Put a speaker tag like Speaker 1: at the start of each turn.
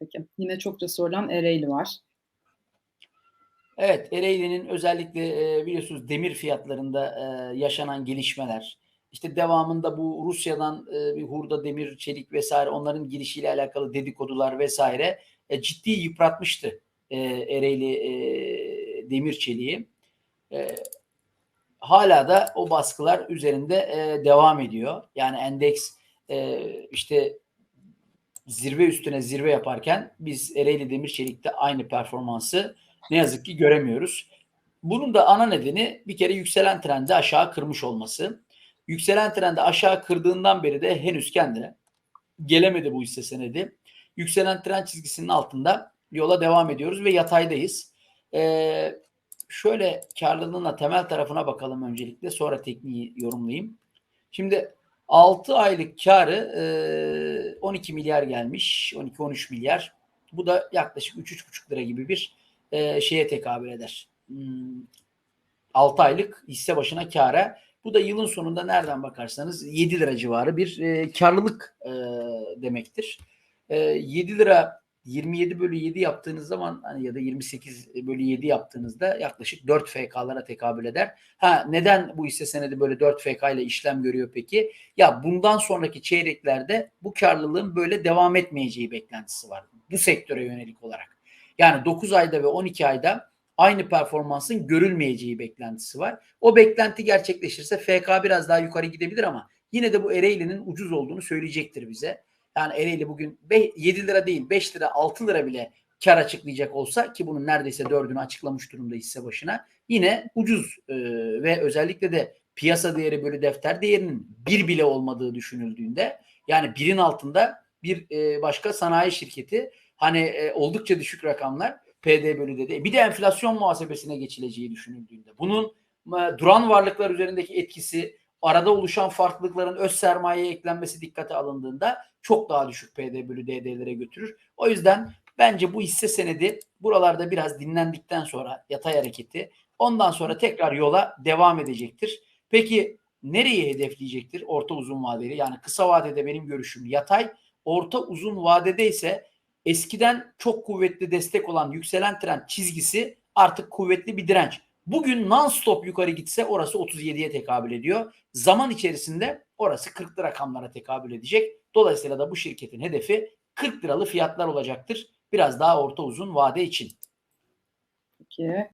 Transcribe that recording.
Speaker 1: Peki. Yine çokça sorulan Ereğli var.
Speaker 2: Evet, Ereğli'nin özellikle e, biliyorsunuz demir fiyatlarında e, yaşanan gelişmeler, işte devamında bu Rusya'dan e, bir hurda demir, çelik vesaire onların girişiyle alakalı dedikodular vesaire ciddi yıpratmıştı e, Ereğli demir çeliği. Hala da o baskılar üzerinde devam ediyor. Yani endeks işte zirve üstüne zirve yaparken biz Ereğli Demir Çelik'te aynı performansı ne yazık ki göremiyoruz. Bunun da ana nedeni bir kere yükselen trendi aşağı kırmış olması. Yükselen trendi aşağı kırdığından beri de henüz kendine gelemedi bu hisse senedi. Yükselen trend çizgisinin altında yola devam ediyoruz ve yataydayız. Ee, şöyle karlılığına temel tarafına bakalım öncelikle sonra tekniği yorumlayayım. Şimdi 6 aylık karı e, 12 milyar gelmiş. 12-13 milyar. Bu da yaklaşık 3-3,5 lira gibi bir e, şeye tekabül eder. Hmm, 6 aylık hisse başına kâra. Bu da yılın sonunda nereden bakarsanız 7 lira civarı bir e, karlılık e, demektir. E, 7 lira 27 bölü 7 yaptığınız zaman hani ya da 28 bölü 7 yaptığınızda yaklaşık 4 FK'lara tekabül eder. Ha neden bu hisse senedi böyle 4 FK ile işlem görüyor peki? Ya bundan sonraki çeyreklerde bu karlılığın böyle devam etmeyeceği beklentisi var. Bu sektöre yönelik olarak. Yani 9 ayda ve 12 ayda aynı performansın görülmeyeceği beklentisi var. O beklenti gerçekleşirse FK biraz daha yukarı gidebilir ama yine de bu Ereğli'nin ucuz olduğunu söyleyecektir bize. Yani Ereğli bugün 7 lira değil 5 lira 6 lira bile kar açıklayacak olsa ki bunun neredeyse dördünü açıklamış durumda hisse başına yine ucuz ee, ve özellikle de piyasa değeri bölü defter değerinin bir bile olmadığı düşünüldüğünde yani birin altında bir e, başka sanayi şirketi hani e, oldukça düşük rakamlar PD bölü dedi. Bir de enflasyon muhasebesine geçileceği düşünüldüğünde bunun e, duran varlıklar üzerindeki etkisi arada oluşan farklılıkların öz sermayeye eklenmesi dikkate alındığında çok daha düşük PD bölü DD'lere götürür. O yüzden bence bu hisse senedi buralarda biraz dinlendikten sonra yatay hareketi ondan sonra tekrar yola devam edecektir. Peki nereyi hedefleyecektir orta uzun vadeli? Yani kısa vadede benim görüşüm yatay, orta uzun vadede ise eskiden çok kuvvetli destek olan yükselen trend çizgisi artık kuvvetli bir direnç. Bugün non-stop yukarı gitse orası 37'ye tekabül ediyor. Zaman içerisinde orası 40'lı rakamlara tekabül edecek. Dolayısıyla da bu şirketin hedefi 40 liralı fiyatlar olacaktır. Biraz daha orta uzun vade için.
Speaker 1: Peki.